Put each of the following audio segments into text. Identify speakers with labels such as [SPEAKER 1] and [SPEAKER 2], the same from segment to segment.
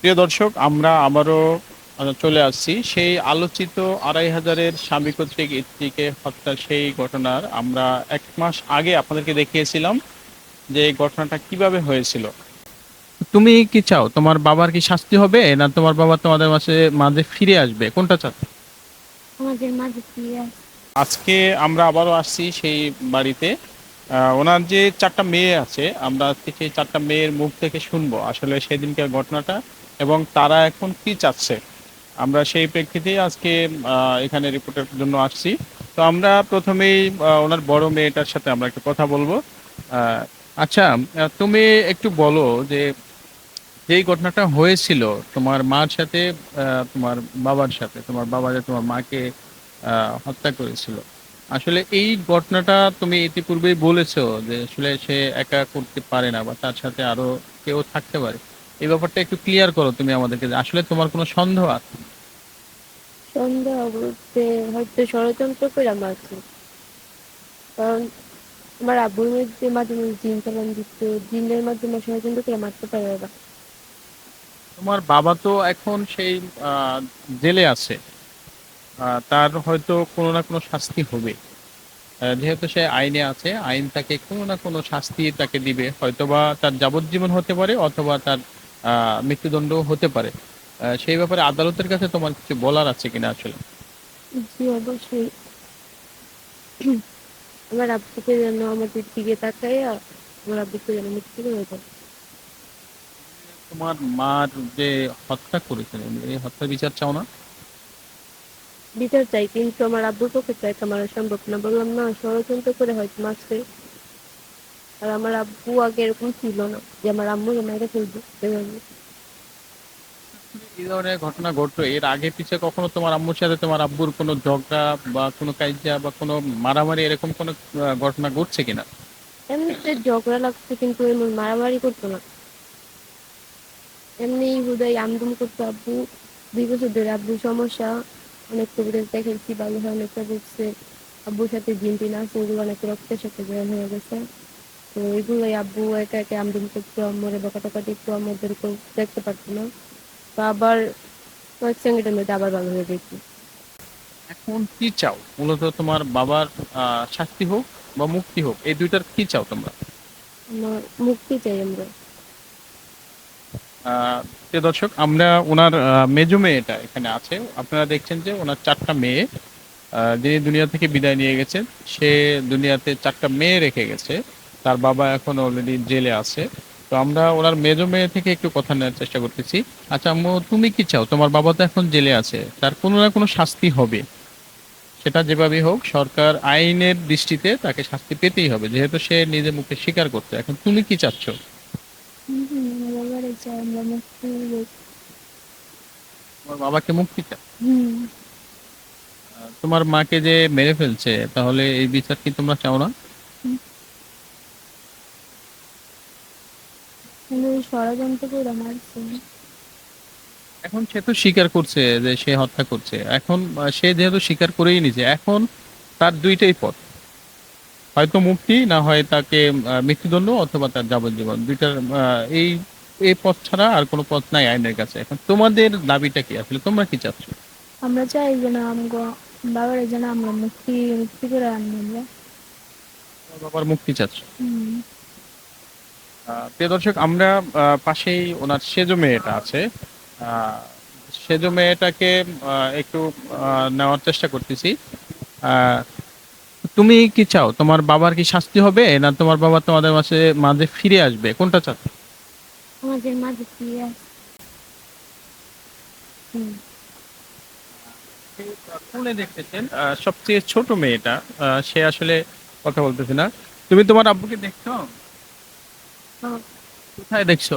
[SPEAKER 1] প্রিয় দর্শক আমরা আবারও চলে আসছি। সেই আলোচিত আড়াই হাজারের স্বামী কর্তৃক স্ত্রীকে হত্যার সেই ঘটনার আমরা এক মাস আগে আপনাদেরকে দেখিয়েছিলাম যে এই ঘটনাটা কীভাবে হয়েছিল। তুমি কি চাও তোমার বাবার কি শাস্তি হবে না তোমার বাবা তোমাদের মাঝে মাঝে ফিরে আসবে? কোনটা চাও?
[SPEAKER 2] আমাদের মাঝে ফিরে আসে
[SPEAKER 1] আজকে আমরা আবারও আসছি সেই বাড়িতে। ওনার যে চারটা মেয়ে আছে আমরা আজকে সেই চারটা মেয়ের মুখ থেকে শুনব। আসলে সেদিনকার ঘটনাটা এবং তারা এখন কি চাচ্ছে? আমরা সেই প্রেক্ষিতে আজকে এখানে রিপোর্টের জন্য আসছি। তো আমরা প্রথমেই ওনার বড় মেয়েটার সাথে আমরা একটু কথা বলব। আচ্ছা তুমি একটু বলো যে যেই ঘটনাটা হয়েছিল তোমার মার সাথে তোমার বাবার সাথে, তোমার বাবা যে তোমার মাকে হত্যা করেছিল, আসলে এই ঘটনাটা তুমি ইতিপূর্বেই বলেছ যে আসলে সে একা করতে পারে না বা তার সাথে আরও কেউ থাকতে পারে। এই ব্যাপারটা একটু ক্লিয়ার করো তুমি আমাদেরকে আসলে তোমার কোনো সন্দেহ আছে?
[SPEAKER 2] সন্দেহ বলতে হয়তো ষড়যন্ত্র করে মারছে কারণ আমার আব্বুর মধ্যে মাঝে জিন চালান দিত জিনের মাধ্যমে ষড়যন্ত্র করে মারতে পারে ওরা।
[SPEAKER 1] তোমার বাবা তো এখন সেই জেলে আছে। তার হয়তো কোনো না কোনো শাস্তি হবে। যেহেতু সে আইনে আছে আইন তাকে কোনো না কোনো শাস্তি তাকে দিবে। হয়তোবা তার যাবজ্জীবন হতে পারে অথবা তার মৃত্যুদণ্ড হতে পারে। সেই ব্যাপারে আদালতের কাছে তোমার কিছু বলার আছে কিনা আসলে?
[SPEAKER 2] জি অবশ্যই। আমার আব্বুকে যেন আমাদের দিকে তাকাইয়া আমার আব্বুকে যেন মৃত্যু দেয়
[SPEAKER 1] তোমার মার যে হত্যা করেছিলেন এই হত্যার বিচার চাও না?
[SPEAKER 2] বিচার চাই কিন্তু আমার আব্বুর পক্ষে তো একা মারা সম্ভব না। বললাম না ষড়যন্ত্র করে হয়তো মারছে। আর আমার আব্বু আগে এরকম ছিল না যে আমার আম্মুকে মেরে ফেলবে এভাবে
[SPEAKER 1] এই ধরনের ঘটনা ঘটলো। এর আগে পিছে কখনো তোমার আম্মুর সাথে তোমার আব্বুর কোনো ঝগড়া বা কোনো কাইজা বা কোনো মারামারি এরকম কোনো ঘটনা ঘটছে কিনা?
[SPEAKER 2] এমনিতে ঝগড়া লাগতো কিন্তু এমন মারামারি করতো না। এমনি হুদাই আমদুম করতো আব্বু। দুই বছর ধরে আব্বুর সমস্যা। অনেক কবিরাজ দেখাইছি ভালো হয় অনেকটা দেখছে আব্বুর সাথে জিন টিন আছে ওগুলো অনেক রক্তের সাথে জয়েন হয়ে গেছে। তো এগুলোই আব্বু একা একা আমদুম করতো আম্মরে দিত দেখতে পারতো না। তো আবার কয়েক সেকেন্ডের মধ্যে আবার ভালো হয়ে যেত
[SPEAKER 1] এখন কি চাও? মূলত তোমার বাবার শাস্তি হোক বা মুক্তি হোক এই দুইটার কি চাও তোমরা?
[SPEAKER 2] আমার মুক্তি চাই আমরা।
[SPEAKER 1] প্রিয় দর্শক আমরা ওনার মেজো মেয়েটা এখানে আছে। আপনারা দেখছেন যে ওনার চারটা মেয়ে যিনি দুনিয়া থেকে বিদায় নিয়ে গেছেন সে দুনিয়াতে চারটা মেয়ে রেখে গেছে। তার বাবা এখন অলরেডি জেলে আছে। তো আমরা ওনার মেজো মেয়ে থেকে একটু কথা নেওয়ার চেষ্টা করতেছি। আচ্ছা আম্মু তুমি কি চাও? তোমার বাবা তো এখন জেলে আছে। তার কোনো না কোনো শাস্তি হবে। সেটা যেভাবেই হোক সরকার আইনের দৃষ্টিতে তাকে শাস্তি পেতেই হবে। যেহেতু সে নিজে মুখে স্বীকার করছে। এখন তুমি কি চাচ্ছ? তোমার বাবাকে মুক্তি চাও? তোমার মাকে যে মেরে ফেলছে তাহলে এই বিচার কি তোমরা চাও না?
[SPEAKER 2] ষড়যন্ত্র করে মারছে।
[SPEAKER 1] এখন সে তো স্বীকার করছে যে সে হত্যা করছে। এখন সে যেহেতু স্বীকার করেই নিছে এখন তার দুইটাই পথ। হয়তো মুক্তি না হয় তাকে মৃত্যুদণ্ড অথবা তার যাবজ্জীবন। দুইটার এই এই পথ ছাড়া আর কোনো পথ নাই আইনের কাছে। এখন তোমাদের দাবিটা কি আসলে? তোমরা কি চাচ্ছ?
[SPEAKER 2] আমরা চাই যেন আমগো বাবারে যেন আমরা মুক্তি মুক্তি করে আনব
[SPEAKER 1] বাবার মুক্তি চাচ্ছ? প্রিয় দর্শক আমরা পাশেই ওনার সেজো মেয়েটা আছে। সেজো মেয়েটাকে একটু নেওয়ার চেষ্টা করতেছি। তুমি কি চাও? তোমার বাবার কি শাস্তি হবে না তোমার বাবা তোমাদের মাঝে মাঝে ফিরে আসবে? কোনটা চাচ্ছ
[SPEAKER 2] আমাদের মাঝে ফিরে আসে
[SPEAKER 1] ফোনে দেখতেছেন সবচেয়ে ছোট মেয়েটা সে আসলে কথা বলতেছে না। তুমি তোমার আব্বুকে দেখছ? কোথায় দেখছ।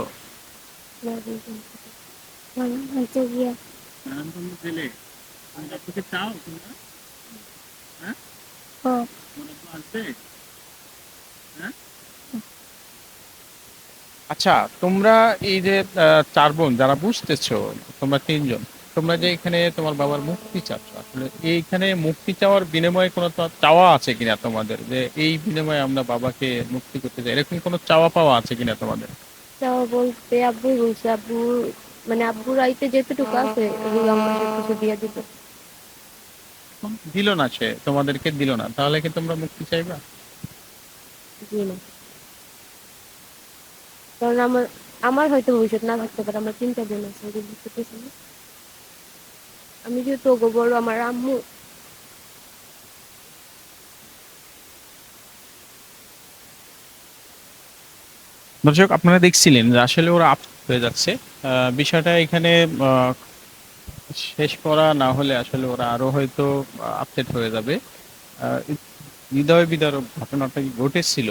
[SPEAKER 2] হ্যাঁ?
[SPEAKER 1] আচ্ছা তোমরা এই যে চার বোন যারা বুঝতেছো, তোমরা তিনজন, তোমরা যে এখানে তোমার বাবার মুক্তি চাচ্ছ এইখানে মুক্তি চাওয়ার বিনিময়ে কোনো চাওয়া আছে কিনা তোমাদের? যে এই বিনিময়ে আমরা বাবাকে মুক্তি করতে চাই এরকম কোনো চাওয়া পাওয়া আছে কিনা তোমাদের?
[SPEAKER 2] চাও বলতে আব্বু বলছে আব্বু মানে আব্বুর আইতে যেতটুকু আছে এগুলো আমরা কিছু দিয়ে দিত
[SPEAKER 1] দিল না সে তোমাদেরকে দিল না তাহলে কি তোমরা মুক্তি চাইবা?
[SPEAKER 2] না। কারণ আমার আমার হয়তো ভবিষ্যৎ না থাকতে পারে আমার তিনটা বোন আছে বুঝতে পারছি না। আমি যেহেতু ওগো বড়, আমার আম্মু।
[SPEAKER 1] দর্শক, আপনারা দেখছিলেন যে আসলে ওরা আপ হয়ে যাচ্ছে। বিষয়টা এখানে শেষ করা না হলে আসলে ওরা আরও হয়তো আপডেট হয়ে যাবে। হৃদয় বিদারক ঘটনাটা ঘটেছিল?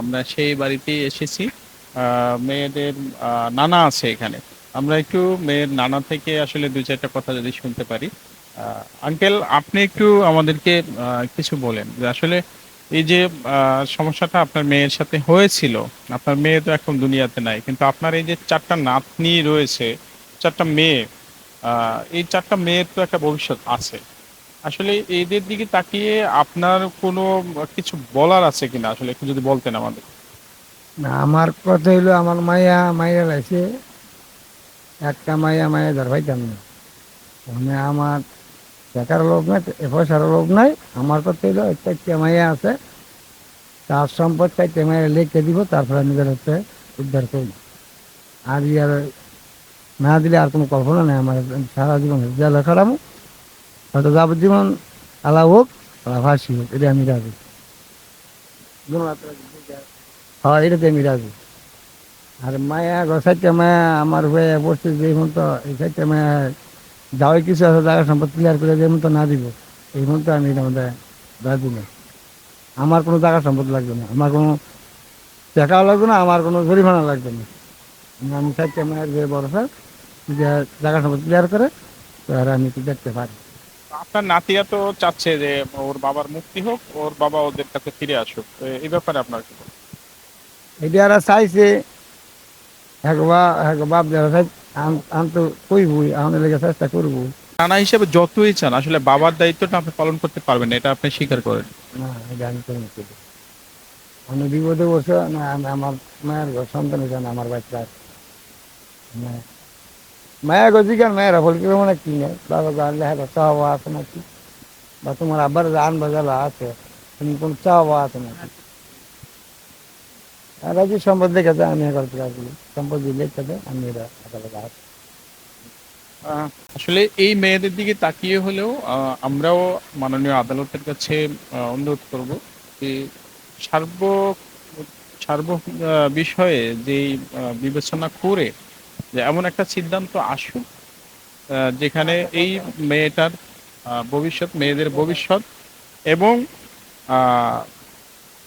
[SPEAKER 1] আমরা সেই বাড়িতে এসেছি। মেয়েদের নানা আছে এখানে। আমরা একটু মেয়ের নানা থেকে আসলে দুই চারটা কথা যদি শুনতে পারি। আঙ্কেল, আপনি একটু আমাদেরকে কিছু বলেন যে আসলে এই যে সমস্যাটা আপনার মেয়ের সাথে হয়েছিল, আপনার মেয়ে তো এখন দুনিয়াতে নাই, কিন্তু আপনার এই যে চারটা নাতনি রয়েছে, চারটা মেয়ে এই চারটা মেয়ের তো একটা ভবিষ্যৎ আছে। আসলে এদের দিকে তাকিয়ে আপনার কোনো কিছু বলার আছে কিনা? আসলে একটু যদি বলতেন আমাদের।
[SPEAKER 3] আমার কথা হইল, আমার মায়া মাইয়া লাগছে একটা মায়া মায়া ধর ভাইতাম না মানে আমার টাকার লোভ নাই পয়সার লোভ নাই আমার কথা হইল চারটে মাইয়া আছে। তার সম্পদ চারটে মাইয়া লিখে দিব তারপরে নিজের হচ্ছে উদ্ধার করব। আর ইয়ার না দিলে আর কোনো কল্পনা নেই আমার সারা জীবন জেলে খারাপ হয়তো যাবজ্জীবন আলা হোক আলা ফাঁসি হোক এটা আমি রাজি। হ্যাঁ এটাতে আমি রাজি। আর মায়া গসাইতে মায়া আমার হয়ে বসছে যে মতো এই সাইতে মায়া যাওয়াই কিছু আছে জায়গা সম্পদ ক্লিয়ার করে যে মতো না দিব এই মতো আমি এটা মধ্যে রাজি না আমার কোনো জায়গা সম্পদ লাগবে না আমার কোনো টাকাও লাগবে না আমার কোনো জরিমানা লাগবে না। আমি সাইতে মায়ের যে ভরসা যে জায়গা সম্পদ ক্লিয়ার করে আর আমি একটু দেখতে পারি?
[SPEAKER 1] আপনার নাতিরা তো চাচ্ছে যে ওর বাবার মুক্তি হোক ওর বাবা ওদের কাছে ফিরে আসুক এই ব্যাপারে আপনার কি
[SPEAKER 3] এটা আর চাইছে একবার এক বাপ যারা কইবই আমাদের লেগে চেষ্টা করব
[SPEAKER 1] নানা হিসেবে যতই চান আসলে বাবার দায়িত্বটা আপনি পালন করতে পারবেন না, এটা আপনি স্বীকার করেন।
[SPEAKER 3] না আমি বিপদে বসে না আমার মায়ের ঘর সন্তান হয়েছে আমার বাচ্চা। না- মায়ের গজিকার মায়ের কি মানে কি নেই বাবা হ্যাঁ চাওয়া আছে নাকি? বা তোমার আবার আন বাজালা আছে তুমি কোন চাওয়া আছে নাকি? রাজি সম্পদ আমি এখন রাজি। সম্পদ আমি
[SPEAKER 1] আহ, আসলে এই মেয়েদের দিকে তাকিয়ে হলেও আমরাও মাননীয় আদালতের কাছে অনুরোধ করব যে সার্ব সার্ব বিষয়ে আহ, বিবেচনা করে যে এমন একটা সিদ্ধান্ত আসুক যেখানে এই মেয়েটার ভবিষ্যৎ মেয়েদের ভবিষ্যৎ এবং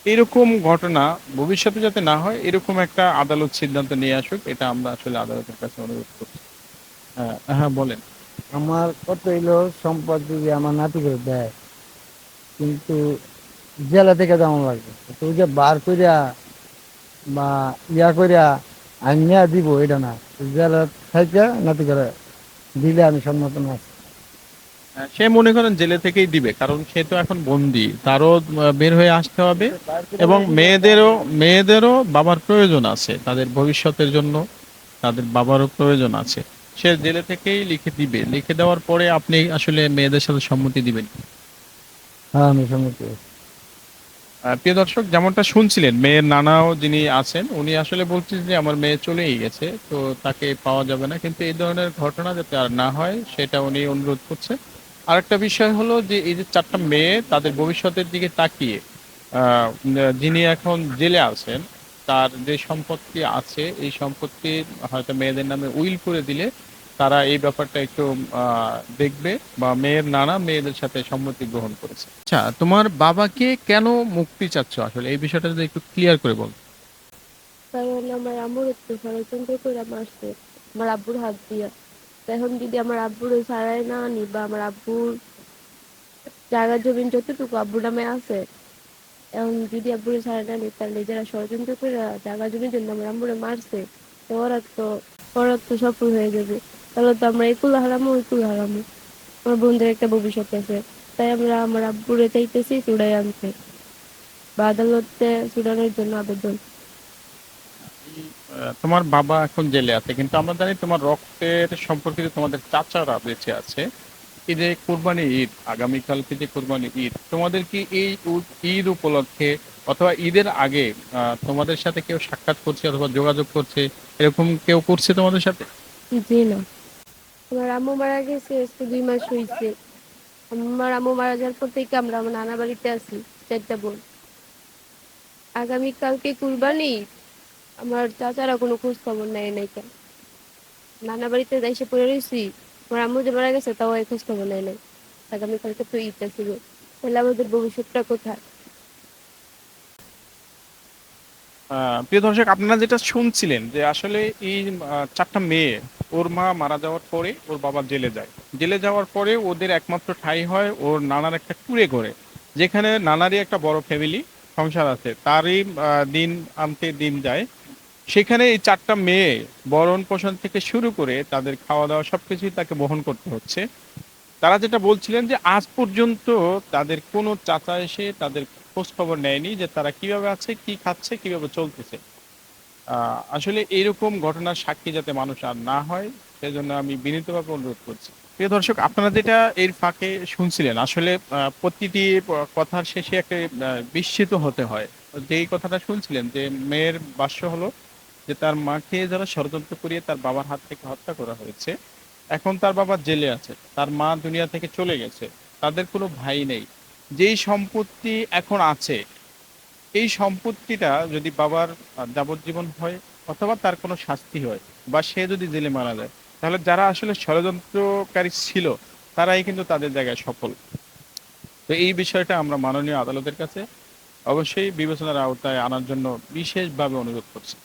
[SPEAKER 1] এরকম ঘটনা ভবিষ্যতে যাতে না হয়, এরকম একটা আদালত সিদ্ধান্ত নিয়ে আসুক, এটা আমরা আসলে আদালতের কাছে অনুরোধ করছি। হ্যাঁ হ্যাঁ বলেন।
[SPEAKER 3] আমার কত হইল, সম্পদ যদি আমার নাতি করে দেয়, কিন্তু জেলা থেকে যেমন লাগবে তো যে বার করিয়া বা ইয়া করিয়া আইনিয়া দিব, এটা না। জেলা থেকে নাতি করে দিলে আমি সম্মত না
[SPEAKER 1] সে মনে করেন জেলে থেকেই দিবে কারণ সে তো এখন বন্দি। তারও বের হয়ে আসতে হবে এবং মেয়েদেরও মেয়েদেরও বাবার প্রয়োজন আছে তাদের ভবিষ্যতের জন্য তাদের বাবারও প্রয়োজন আছে। সে জেলে থেকেই লিখে দিবে। লিখে দেওয়ার পরে আপনি আসলে মেয়েদের সাথে সম্মতি দিবেন
[SPEAKER 3] হ্যাঁ আমি সম্মতি
[SPEAKER 1] প্রিয় দর্শক যেমনটা শুনছিলেন মেয়ের নানাও যিনি আছেন উনি আসলে বলছেন যে আমার মেয়ে চলেই গেছে তো তাকে পাওয়া যাবে না। কিন্তু এই ধরনের ঘটনা যাতে আর না হয় সেটা উনি অনুরোধ করছে। আরেকটা বিষয় হলো যে এই যে চারটা মেয়ে তাদের ভবিষ্যতের দিকে তাকিয়ে যিনি এখন জেলে আছেন, তার যে সম্পত্তি আছে, এই সম্পত্তি হয়তো মেয়েদের নামে উইল করে দিলে তারা এই ব্যাপারটা একটু দেখবে বা মেয়ের নানা মেয়েদের সাথে সম্মতি গ্রহণ করেছে। আচ্ছা তোমার বাবাকে কেন মুক্তি চাচ্ছ আসলে? এই বিষয়টা যদি একটু ক্লিয়ার করে বল।
[SPEAKER 2] কারণ আমার আম্মুর একটু ষড়যন্ত্র করে আমার আব্বুর হাত দিয়া। এখন যদি আমার আব্বুর ছাড়াই না আনি বা আমার আব্বুর জায়গা, জমিন যতটুকু আব্বুর নামে আছে, এখন যদি আব্বুর ছাড়াই না আনি, তাহলে যারা ষড়যন্ত্র করে জায়গা, জমির জন্য আমার আম্মুরে মারছে, তো ওরা তো ওরা তো সফল হয়ে যাবে। তাহলে তো আমরা একুল হারামো একুল হারামো। আমার বন্ধুর একটা ভবিষ্যৎ আছে, তাই আমরা আমার আব্বুরে চাইতেছি চুড়াই আনতে। বা আদালতে চুড়ানোর জন্য আবেদন।
[SPEAKER 1] তোমার বাবা এখন জেলে আছে, কিন্তু আমরা জানি তোমার রক্তের সম্পর্কিত তোমাদের চাচারা বেঁচে আছে। এই যে কোরবানি ঈদ, আগামীকালকে যে কোরবানি ঈদ, তোমাদের কি এই ঈদ উপলক্ষে অথবা ঈদের আগে তোমাদের সাথে কেউ সাক্ষাৎ করছে অথবা যোগাযোগ করছে? এরকম কেউ করছে তোমাদের সাথে?
[SPEAKER 2] জি না। আমার আম্মু মারা গেছে, আজকে দুই মাস হয়েছে আমার আম্মু মারা যাওয়ার পর থেকে আমরা আমার নানা বাড়িতে আছি, চারটা বোন। আগামীকালকে কুরবানি আমার চাচারা কোনো খোঁজ খবর নেয় নাই কেন? নানা বাড়িতে এসে পড়ে রয়েছি, আমার আম্মু যে মারা গেছে তাও এই খোঁজ খবর নেয় নাই। আগামীকালকে তো ঈদটা ছিল তাহলে আমাদের ভবিষ্যৎটা কোথায়?
[SPEAKER 1] প্রিয় দর্শক, আপনারা যেটা শুনছিলেন যে আসলে এই চারটা মেয়ে, ওর মা মারা যাওয়ার পরে ওর বাবা জেলে যায়। জেলে যাওয়ার পরে ওদের একমাত্র ঠাই হয় ওর নানার একটা ট্যুরে করে যেখানে নানারই একটা বড় ফ্যামিলি সংসার আছে। তারই দিন আনতে দিন যায়। সেখানে এই চারটা মেয়ে বরণ পোষণ থেকে শুরু করে তাদের খাওয়া দাওয়া সবকিছুই তাকে বহন করতে হচ্ছে। তারা যেটা বলছিলেন যে, আজ পর্যন্ত তাদের কোনো চাচা এসে তাদের খোঁজ খবর নেয়নি যে তারা কীভাবে আছে, কি খাচ্ছে, কীভাবে চলতেছে। আসলে এরকম ঘটনার সাক্ষী যাতে মানুষ আর না হয়, সেজন্য আমি বিনীতভাবে অনুরোধ করছি। প্রিয় দর্শক, আপনারা যেটা এর ফাঁকে শুনছিলেন, আসলে প্রতিটি কথার শেষে একটা বিস্মিত হতে হয়। যেই কথাটা শুনছিলেন যে, মেয়ের বাস্য হলো যে তার মাকে যারা ষড়যন্ত্র করিয়ে তার বাবার হাত থেকে হত্যা করা হয়েছে, এখন তার বাবা জেলে আছে, তার মা দুনিয়া থেকে চলে গেছে, তাদের কোনো ভাই নেই। যেই সম্পত্তি এখন আছে, এই সম্পত্তিটা যদি বাবার যাবজ্জীবন হয় অথবা তার কোনো শাস্তি হয় বা সে যদি জেলে মারা যায়, তাহলে যারা আসলে ষড়যন্ত্রকারী ছিল, তারাই কিন্তু তাদের জায়গায় সফল। তো এই বিষয়টা আমরা মাননীয় আদালতের কাছে অবশ্যই বিবেচনার আওতায় আনার জন্য বিশেষভাবে অনুরোধ করছি।